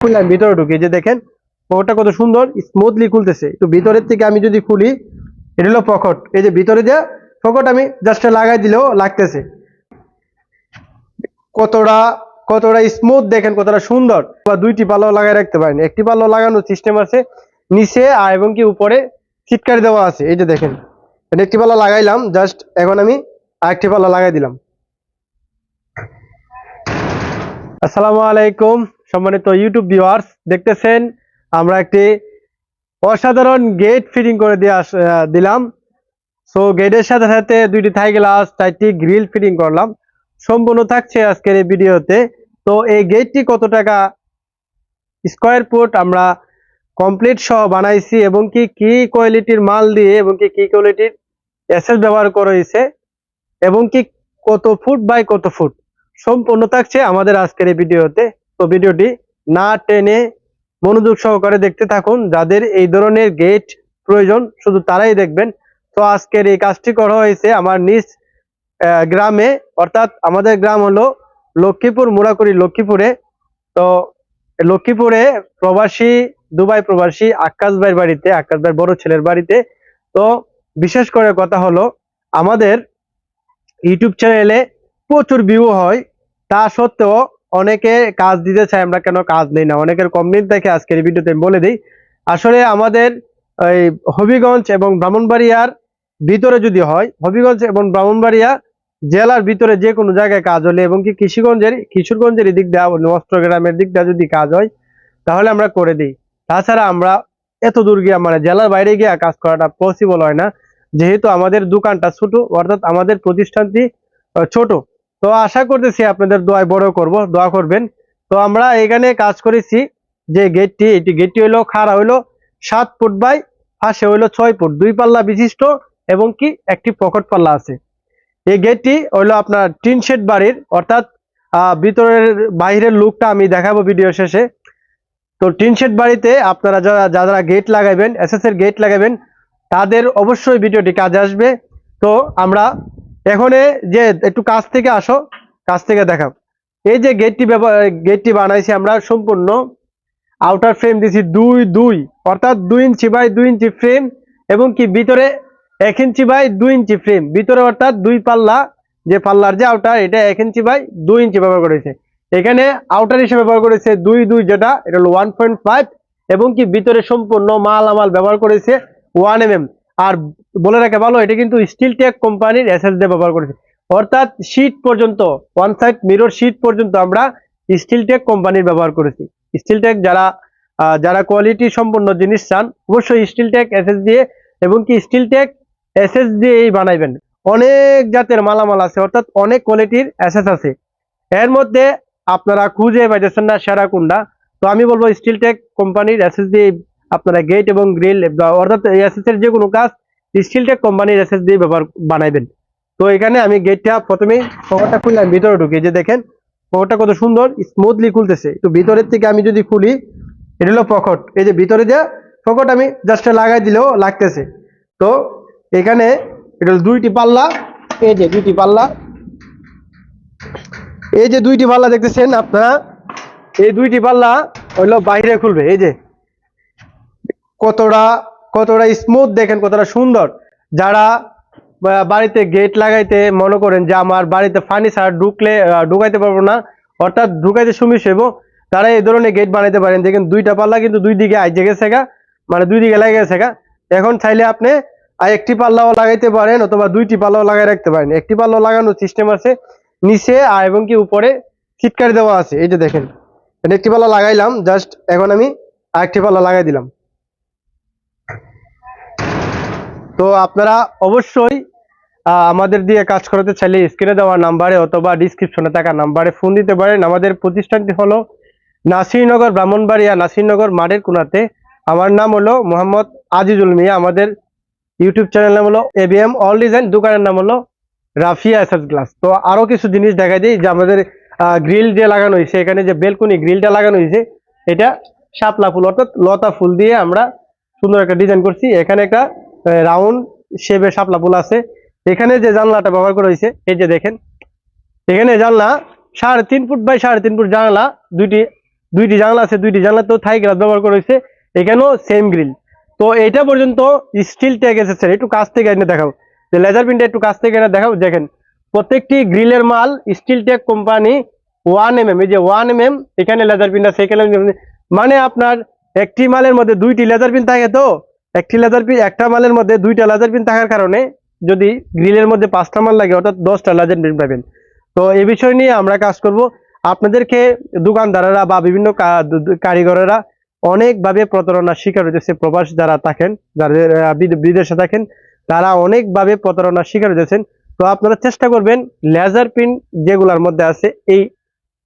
খুললাম, ভিতরে ঢুকে যে দেখেন পকেটটা কত সুন্দর স্মুথলি খুলতেছে। একটু ভিতরের থেকে আমি যদি খুলি, এটা হলো পকেট এই যে ভিতরে যে পকেট আমি জাস্ট লাগাই দিলেও লাগতেছে। কতটা কতটা স্মুথ দেখেন, কতটা সুন্দর। বা দুইটি পাল্লা লাগাই রাখতে পারেন। একটি পাল্লা লাগানোর সিস্টেম আছে, নিচে আর এবং কি উপরে চিটকারি দেওয়া আছে। এই যে দেখেন একটি পাল্লা লাগাইলাম জাস্ট এখন আমি আরেকটি পাল্লা লাগাই দিলাম। আসসালামু আলাইকুম। সম্মানিত ইউটিউব ভিউয়ার্স দেখতেছেন, আমরা একটি অসাধারণ গেট ফিটিং করে দিয়ে আস- দিলাম। সো গেটের সাথে সাথে দুইটি থাই গ্লাস চারটি গ্রিল ফিটিং করলাম। সম্পূর্ণ থাকছে আজকের এই ভিডিওতে। তো, এই গেটটি কত টাকা স্কোয়ার ফুট আমরা কমপ্লিট সহ বানাইছি এবং কি কি কোয়ালিটির মাল দিয়ে এবং কি কি কোয়ালিটির এসএস ব্যবহার করা হয়েছে এবং কি কত ফুট বাই কত ফুট সম্পূর্ণ থাকছে আমাদের আজকের এই ভিডিওতে। তো ভিডিওটি না টেনে মনোযোগ সহকারে দেখতে থাকুন। যাদের এই ধরনের গেট প্রয়োজন, শুধু তারাই দেখবেন। তো আজকের এই কাজটি করা হয়েছে আমার নিজ গ্রামে। অর্থাৎ আমাদের গ্রাম হলো লক্ষ্মীপুর মুরাকুড়ি লক্ষ্মীপুরে। তো লক্ষ্মীপুরে প্রবাসী, দুবাই প্রবাসী, আকাশ ভাইয়ের বাড়িতে, আকাশ ভাইয়ের বড় ছেলের বাড়িতে। তো বিশেষ করে কথা হলো, আমাদের ইউটিউব চ্যানেলে প্রচুর ভিউ হয়। তা সত্ত্বেও অনেকে কাজ দিতে চাই আমরা কেন কাজ নেই না? অনেকের কমপ্লেন দেখে আজকের ভিডিওতে বলে দিই, আসলে আমাদের এই হবিগঞ্জ এবং ব্রাহ্মণবাড়িয়ার ভিতরে যদি হয়, হবিগঞ্জ এবং ব্রাহ্মণবাড়িয়া জেলার ভিতরে যে কোনো জায়গায় কাজ হলে এবং কি কৃষিগঞ্জের কিশোরগঞ্জের দিক দিয়ে অস্ত্রগ্রামের দিক দিয়ে যদি কাজ হয়, তাহলে আমরা করে দিই। তাছাড়া আমরা এত দূর গিয়ে মানে জেলার বাইরে গিয়ে কাজ করাটা পসিবল হয় না। যেহেতু আমাদের দোকানটা ছোট, অর্থাৎ আমাদের প্রতিষ্ঠানটি ছোট। তো আশা করতেছি আপনাদের দোয়ায় বড় করব, দোয়া করবেন। তো আমরা এখানে কাজ করেছি যে গেটটি, এটি গেটটি হইল খাড়া হইল সাত ফুট বাই, পাশে হইল ছয় ফুট, দুই পাল্লা বিশিষ্ট এবং কি একটি পকেট পাল্লা আছে। এই গেটটি হইল আপনার টিন শেড বাড়ির, অর্থাৎ ভিতরের বাইরের লুকটা আমি দেখাবো ভিডিও শেষে। তো টিন শেড বাড়িতে আপনারা যারা যারা গেট লাগাবেন এর গেট লাগাবেন তাদের অবশ্যই ভিডিওটি কাজে আসবে। তো আমরা এখন যে একটু কাছ থেকে আসো, কাছ থেকে দেখাও। এই যে গেটটি ব্যবহার গেটটি বানাইছি আমরা সম্পূর্ণ আউটার ফ্রেম দিছি দুই দুই, অর্থাৎ দুই ইঞ্চি বাই দুই ইঞ্চি ফ্রেম এবং কি ভিতরে এক ইঞ্চি বাই দুই ইঞ্চি ফ্রেম ভিতরে অর্থাৎ দুই পাল্লা, যে পাল্লার যে আউটার এটা এক ইঞ্চি বাই দুই ইঞ্চি ব্যবহার করেছে। এখানে আউটার হিসেবে ব্যবহার করেছে দুই দুই যেটা, এটা হলো ওয়ান পয়েন্ট ফাইভ এবং কি ভিতরে সম্পূর্ণ মাল আমাল ব্যবহার করেছে ওয়ান এম এম আর বলে রাখা ভালো, এটা কিন্তু স্টিল টেক কোম্পানির এসএস দিয়ে ব্যবহার করেছে। অর্থাৎ শীট পর্যন্ত ওয়ান সাইড মিরর শীট পর্যন্ত আমরা স্টিল টেক কোম্পানির ব্যবহার করেছি। স্টিল টেক যারা যারা কোয়ালিটি সম্পন্ন জিনিস চান, অবশ্যই স্টিল টেক এসএস দিয়ে এবং কি স্টিল টেক এসএস দিয়েই বানাইবেন। অনেক জাতের মালামাল আছে, অর্থাৎ অনেক কোয়ালিটির এসএস আছে। এর মধ্যে আপনারা খুঁজে পাইতেছেন না সেরা কোনটা তো আমি বলব স্টিল টেক কোম্পানির এসএস দিয়ে আপনারা গেট এবং গ্রিল অর্থাৎ এসএস এর যে কোনো কাজ স্টিল টেক কোম্পানির এসএস দিয়ে ব্যবহার বানাইবেন তো এখানে আমি গেটটা প্রথমে পকেটটা খুললাম, ভিতরে ঢুকে যে দেখেন, পকেটটা কত সুন্দর স্মুথলি খুলতেছে। তো ভিতরের থেকে আমি যদি খুলি, এটা হলো পকেট। এই যে ভিতরে যে পকট আমি জাস্ট লাগাই দিলেও লাগতেছে। তো এখানে এটা হলো দুইটি পাল্লা, এই যে দুইটি পাল্লা। এই যে দুইটি পাল্লা দেখতেছেন আপনারা, এই দুইটি পাল্লা হইল বাইরে খুলবে, এই যে। কতটা কতটা স্মুথ দেখেন, কতটা সুন্দর। যারা বাড়িতে গেট লাগাইতে মনে করেন যে আমার বাড়িতে ফার্নিচার ঢুকলে ঢুকাইতে পারব না, অর্থাৎ ঢুকাইতে সমস্যা হইব তারা এই ধরনের গেট বানাইতে পারেন। দেখেন দুইটা পাল্লা কিন্তু দুই দিকে আইজে গেছে গা মানে দুই দিকে লেগে গেছে গা। এখন চাইলে আপনি আর একটি পাল্লাও লাগাইতে পারেন অথবা দুইটি পাল্লাও লাগাই রাখতে পারেন। একটি পাল্লাও লাগানোর সিস্টেম আছে, নিচে আর এবং কি উপরে চিটকারি দেওয়া আছে। এই যে দেখেন একটি পাল্লা লাগাইলাম জাস্ট এখন আমি আরেকটি পাল্লা লাগাই দিলাম। তো আপনারা অবশ্যই আমাদের দিয়ে কাজ করাতে চাইলে স্ক্রিনে দেওয়া নাম্বারে অথবা ডিসক্রিপশনে থাকা নাম্বারে ফোন দিতে পারেন। আমাদের প্রতিষ্ঠানটি হলো নাসিরনগর ব্রাহ্মণবাড়িয়া নাসিরনগর মাঠের কোনাতে। আমার নাম হলো মোহাম্মদ আজিজুল মিয়া। আমাদের ইউটিউব চ্যানেল নাম হলো এবিএম অল ডিজাইন দোকানের নাম হলো রাফিয়া এসএস গ্লাস। তো আরও কিছু জিনিস দেখাই দিই যে আমাদের গ্রিল যে লাগানো হয়েছে, এখানে যে বেলকুনি গ্রিলটা লাগানো হয়েছে, এটা শাপলা ফুল অর্থাৎ লতা ফুল দিয়ে আমরা সুন্দর একটা ডিজাইন করছি। এখানে একটা রাউন্ড শেপের শাপলা ফুল আছে। এখানে যে জানলাটা ব্যবহার করা হয়েছে, এই যে দেখেন। এখানে জানলা সাড়ে তিন ফুট বাই সাড়ে তিন ফুট জানলা, দুইটি দুইটি জানলা আছে, দুইটি জানলা তো থাই গ্লাস ব্যবহার করা হয়েছে। এখানেও সেম গ্রিল তো এটা পর্যন্ত স্টিল ট্যাগ এসেছে একটু কাছ থেকে এনে দেখাও। যে লেজার প্রিন্টটা একটু কাছ থেকে এনে দেখাও, দেখেন। প্রত্যেকটি গ্রিলের মাল steel tag company one M এই যে ওয়ান এম এম এখানে লেজার প্রিন্ট আছে, এখানে মানে আপনার একটি মালের মধ্যে দুইটি লেজার পিন থাকে তো? একটি লেজার পিন একটা মালের মধ্যে দুইটা লেজার পিন থাকার কারণে যদি গ্রিলের মধ্যে পাঁচটা মাল লাগে, অর্থাৎ দশটা লেজার পিন পাবেন। তো এই বিষয় নিয়ে আমরা কাজ করব। আপনাদেরকে দোকানদারেরা বা বিভিন্ন কারিগরেরা অনেকভাবে প্রতারণার শিকার হইতেছে, প্রবাস যারা থাকেন, যাদের বিদেশে থাকেন, তারা অনেকভাবে প্রতারণার শিকার হইতেছেন। তো আপনারা চেষ্টা করবেন লেজার পিন যেগুলার মধ্যে আছে, এই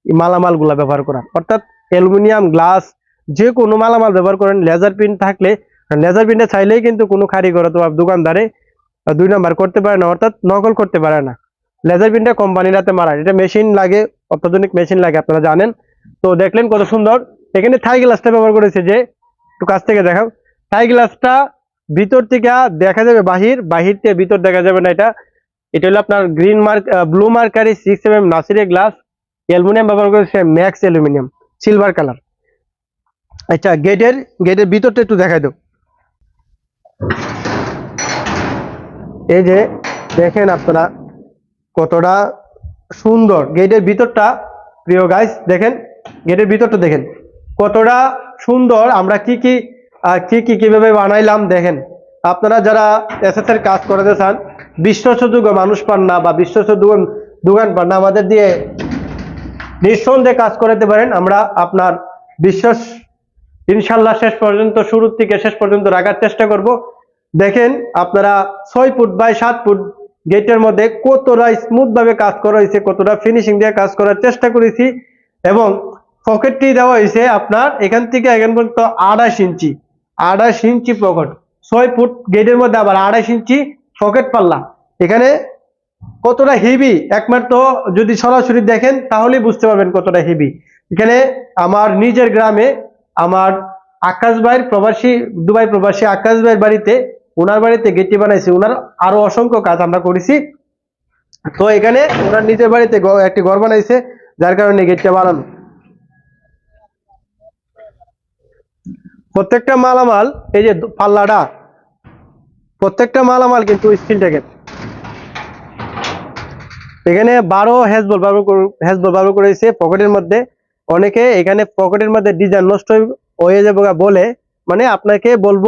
মালামালগুলা ব্যবহার করা অর্থাৎ অ্যালুমিনিয়াম, গ্লাস যে কোনো মালামাল ব্যবহার করেন লেজার পিন থাকলে লেজার পিনটা চাইলেই কিন্তু কোনো কারিগর অথবা দোকানদারে দুই নাম্বার করতে পারে না, অর্থাৎ নকল করতে পারে না। লেজার পিনটা কোম্পানির হাতে মারা এটা মেশিন লাগে, অত্যাধুনিক মেশিন লাগে, আপনারা জানেন। তো দেখলেন কত সুন্দর। এখানে থাই গ্লাসটা ব্যবহার করেছে যে, একটু কাছ থেকে দেখাও। থাই গ্লাসটা ভিতর থেকে দেখা যাবে বাহির বাহির থেকে ভিতর দেখা যাবে না এটা। এটা হলো আপনার green mark blue mercury six M M নাসিরে glass. Aluminium ব্যবহার করেছে ম্যাক্স অ্যালুমিনিয়াম সিলভার কালার আচ্ছা গেটের গেটের ভিতরটা একটু দেখাই দাও। এই যে দেখেন আপনারা কতটা সুন্দর। গেটের ভিতরটা, প্রিয় গাইস দেখেন, গেটের ভিতরটা দেখেন। কতটা সুন্দর আমরা কি কি কি কি কীভাবে বানাইলাম দেখেন। আপনারা যারা এসএস এর কাজ করাতে চান বিশ্বস্তযোগ্য মানুষ পান না বা বিশ্বস্ত দোকান দোকান পান না, আমাদের দিয়ে নিঃসন্দেহে কাজ করাতে পারেন। আমরা আপনার বিশ্বাস, ইনশাল্লাহ শেষ পর্যন্ত, শুরুর থেকে শেষ পর্যন্ত রাখার চেষ্টা করব। দেখেন আপনারা ছয় ফুট বাই সাত ফুট গেটের মধ্যে কতটা স্মুথ ভাবে কাজ করা হয়েছে, কতটা ফিনিশিং দিয়ে কাজ করার চেষ্টা করেছি এবং পকেটটি দেওয়া হয়েছে আপনার এখান থেকে এখান পর্যন্ত আড়াইশ ইঞ্চি আড়াইশ ইঞ্চি পকেট ছয় ফুট গেটের মধ্যে আবার আড়াইশ ইঞ্চি পকেট পাল্লা। এখানে কতটা হেভি একমাত্র যদি সরাসরি দেখেন তাহলেই বুঝতে পারবেন কতটা হেভি এখানে আমার নিজের গ্রামে আমার আকাশ ভাইয়ের প্রবাসী, দুবাই প্রবাসী আকাশ ভাইয়ের বাড়িতে ওনার বাড়িতে গেটটি বানাইছি ওনার আরও অসংখ্য কাজ আমরা করেছি। তো এখানে ওনার নিজের বাড়িতে একটি ঘর বানাইছে, যার কারণে গেটটা বানানো। প্রত্যেকটা মালামাল, এই যে পাল্লাটা, প্রত্যেকটা মালামাল কিন্তু স্টিল ট্যাগের এখানে বারো হ্যাজবল ব্যবহার হ্যাজবল ব্যবহার করেছে পকেটের মধ্যে। অনেকে এখানে পকেটের মধ্যে ডিজাইন নষ্ট হয়ে যাবে বলে মানে আপনাকে বলব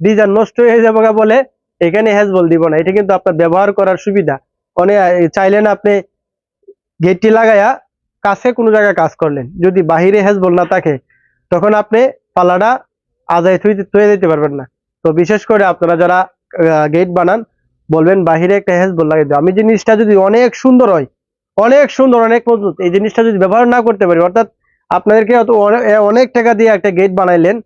ডিজাইন নষ্ট হয়ে যাবে বলে এখানে হ্যাজবল দিব না। এটা কিন্তু আপনার ব্যবহার করার সুবিধা। অনেক চাইলেন আপনি গেটটি লাগায়া কাছে কোনো জায়গায় কাজ করলেন। যদি বাহিরে হ্যাজবল না থাকে, তখন আপনি পাল্লাটা আদায় থুয়ে দিতে পারবেন না। তো বিশেষ করে আপনারা যারা গেট বানান, বলবেন বাহিরে একটা হ্যাজবল লাগিয়ে দেবো আমি জিনিসটা যদি অনেক সুন্দর হয়, অনেক সুন্দর, অনেক মজবুত, এই জিনিসটা যদি ব্যবহার না করতে পারি, অর্থাৎ আপনাদেরকে অনেক টাকা দিয়ে একটা গেট বানাইলেন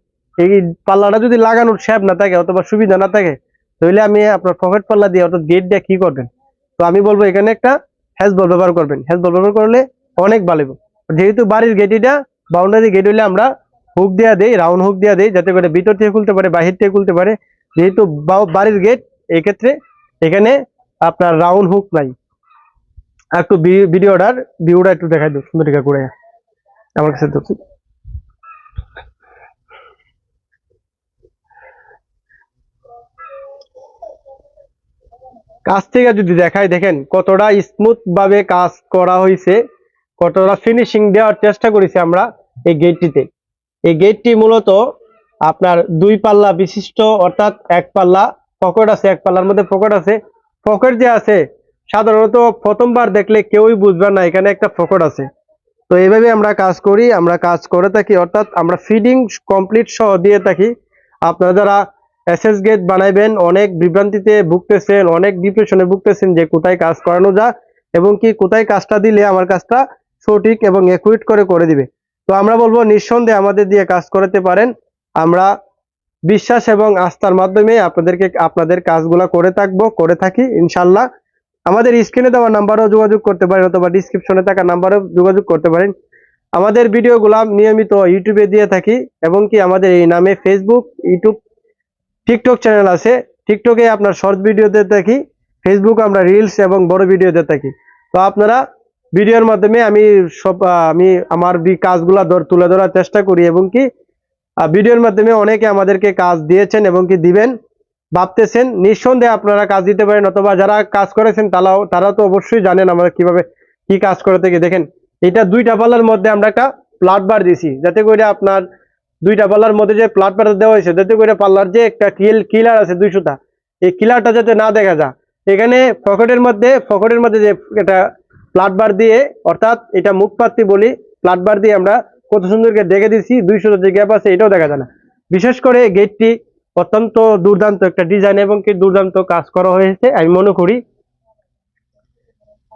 এই পাল্লাটা যদি লাগানোর শ্যাপ না থাকে অথবা সুবিধা না থাকে, তাহলে আমি আপনার পকেট পাল্লা দিয়ে, অর্থাৎ গেট দিয়ে কি করবেন? তো আমি বলব এখানে একটা হ্যাজবল ব্যবহার করবেন। হ্যাজবল ব্যবহার করলে অনেক ভালো যেহেতু বাড়ির গেট এটা বাউন্ডারি গেট হলে আমরা হুক দেওয়া দেই রাউন্ড হুক দেওয়া দেই, যাতে করে ভিতর থেকে খুলতে পারে, বাহির থেকে খুলতে পারে। যেহেতু বাড়ির গেট এক্ষেত্রে এখানে আপনার রাউন্ড হুক নাই। একটু ভিডিওটার ভিউটা একটু দেখাই দিও, সুন্দর করে আমার কাছে কাছ থেকে যদি দেখাই, দেখেন কতটা স্মুথ ভাবে কাজ করা হয়েছে কতটা ফিনিশিং দেওয়ার চেষ্টা করেছি আমরা এই গেটটিতে এই গেটটি মূলত আপনার দুই পাল্লা বিশিষ্ট, অর্থাৎ এক পাল্লা পকেট আছে, এক পাল্লার মধ্যে পকেট আছে। পকেট যে আছে, সাধারণত প্রথমবার দেখলে কেউই বুঝবে না, এখানে একটা পকেট আছে। তো এইভাবে আমরা কাজ করি, আমরা কাজ করে থাকি, অর্থাৎ আমরা ফিডিং কমপ্লিট সহ দিয়ে থাকি। আপনারা যারা এসএস গেট বানাইবেন, অনেক বিভ্রান্তিতে ভুগতেছেন, অনেক ডিপ্রেশনে ভুগতেছেন যে কোথায় কাজ করানো যায় এবং কি কোথায় কাজটা দিলে আমার কাজটা সঠিক এবং একুইট করে করে দিবে। তো আমরা বলব, নিঃসন্দেহে আমাদের দিয়ে কাজ করাতে পারেন। আমরা বিশ্বাস এবং আস্থার মাধ্যমে আপনাদেরকে, আপনাদের কাজগুলা করে থাকব, করে থাকি, ইনশাল্লাহ। আমাদের স্ক্রিনে দেওয়া নাম্বারও যোগাযোগ করতে পারেন অথবা ডিসক্রিপশনে থাকা নাম্বারও যোগাযোগ করতে পারেন। আমাদের ভিডিওগুলা নিয়মিত ইউটিউবে দিয়ে থাকি এবং কি আমাদের এই নামে ফেসবুক ইউটিউব টিকটক চ্যানেল আছে। টিকটকে আপনার শর্ট ভিডিও দিয়ে থাকি ফেসবুক আমরা রিলস এবং বড় ভিডিও দিয়ে থাকি। তো আপনারা ভিডিওর মাধ্যমে আমি সব আমি আমার কাজগুলা ধর- তুলে ধরার চেষ্টা করি এবং কি ভিডিওর মাধ্যমে অনেকে আমাদেরকে কাজ দিয়েছেন এবং কি দিবেন, ভাবতেছেন। নিঃসন্দেহে আপনারা কাজ দিতে পারেন অথবা যারা কাজ করেছেন তারাও তারা তো অবশ্যই জানেন আমরা কীভাবে কি কাজ করে থেকে। দেখেন, এটা দুইটা পাল্লার মধ্যে আমরা একটা প্লাট বার দিছি যাতে করে আপনার দুইটা পাল্লার মধ্যে যে প্লাট বার দেওয়া হয়েছে, যাতে করে পাল্লার যে একটা কিল, কিলার আছে দুই সুতা, এই কিলারটা যাতে না দেখা যায়। এখানে পকেটের মধ্যে পকেটের মধ্যে যে এটা প্লাট বার দিয়ে, অর্থাৎ এটা মুখ পাত্তি বলি, প্লাট বার দিয়ে আমরা কত সুন্দরকে দেখে দিচ্ছি, দুই সুতো যে গ্যাপ আছে, এটাও দেখা যায় না। বিশেষ করে গেটটি অত্যন্ত দুর্দান্ত একটা ডিজাইন এবং কি দুর্দান্ত কাজ করা হয়েছে, আমি মনে করি।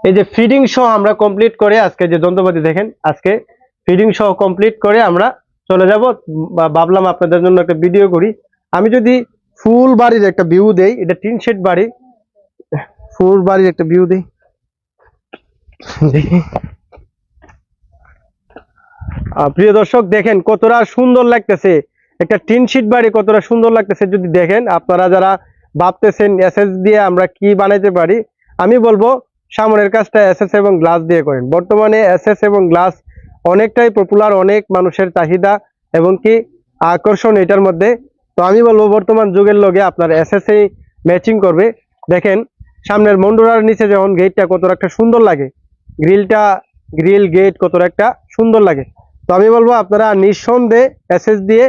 এই যে ফিডিং সহ আমরা কমপ্লিট করে আজকে যে যন্ত্রপাতি দেখেন, আজকে ফিডিং সহ কমপ্লিট করে আমরা চলে যাব ভাবলাম আপনাদের জন্য একটা ভিডিও করি। আমি যদি ফুল বাড়ির একটা ভিউ দেই, এটা টিন শেড বাড়ি। ফুল বাড়ির একটা ভিউ দেই। প্রিয় দর্শক, দেখেন কতটা সুন্দর লাগতেছে। একটা টিন শিট বাড়ি কতটা সুন্দর লাগতেছে যদি দেখেন। আপনারা যারা ভাবতেছেন এসএস দিয়ে আমরা কি বানাইতে পারি, আমি বলব সামনের কাজটা এসএস এবং গ্লাস দিয়ে করেন। বর্তমানে এসএস এবং গ্লাস অনেকটাই পপুলার অনেক মানুষের চাহিদা এবং কি আকর্ষণ এটার মধ্যে। তো আমি বলব, বর্তমান যুগের লগে আপনার এসএস এই ম্যাচিং করবে। দেখেন, সামনের মন্ডুরার নিচে যখন গেটটা কত একটা সুন্দর লাগে গ্রিলটা গ্রিল গেট কত একটা সুন্দর লাগে। তো আমি বলব, আপনারা নিঃসন্দেহে এসএস দিয়ে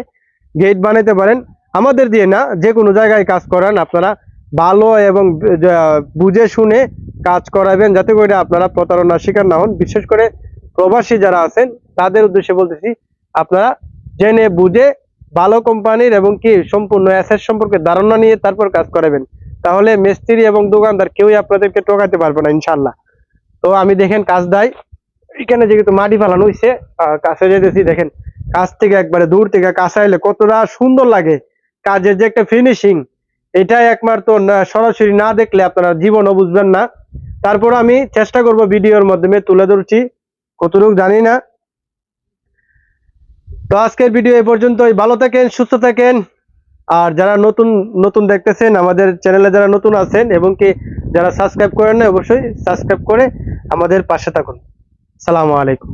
গেট বানাইতে পারেন। আমাদের দিয়ে না যে কোনো জায়গায় কাজ করান, আপনারা ভালো এবং বুঝে শুনে কাজ করাবেন, যাতে করে আপনারা প্রতারণার শিকার না হন। বিশেষ করে প্রবাসী যারা আছেন, তাদের উদ্দেশ্যে বলতেছি, আপনারা জেনে বুঝে ভালো কোম্পানির এবং কি সম্পূর্ণ অ্যাসেস সম্পর্কে ধারণা নিয়ে তারপর কাজ করাবেন। তাহলে মিস্ত্রি এবং দোকানদার কেউই আপনাদেরকে টোকাতে পারবে না ইনশাল্লাহ তো আমি দেখেন কাজ দেয়, এখানে যেহেতু মাটি ফেলানো হয়েছে কাছে যেতেছি, দেখেন কাছ থেকে একবারে দূর থেকে কাছে এলে কতটা সুন্দর লাগে। কাজের যে একটা ফিনিশিং এটা একমাত্র সরাসরি না দেখলে আপনারা জীবনও বুঝবেন না। তারপর আমি চেষ্টা করব ভিডিওর মাধ্যমে তুলে ধরছি। কতটুকু জানি না। তো আজকের ভিডিও এই পর্যন্তই। ভালো থাকেন, সুস্থ থাকেন। আর যারা নতুন নতুন দেখতেছেন, আমাদের চ্যানেলে যারা নতুন আছেন এবং কি যারা সাবস্ক্রাইব করেন না অবশ্যই সাবস্ক্রাইব করে আমাদের পাশে থাকুন। সালামু আলাইকুম।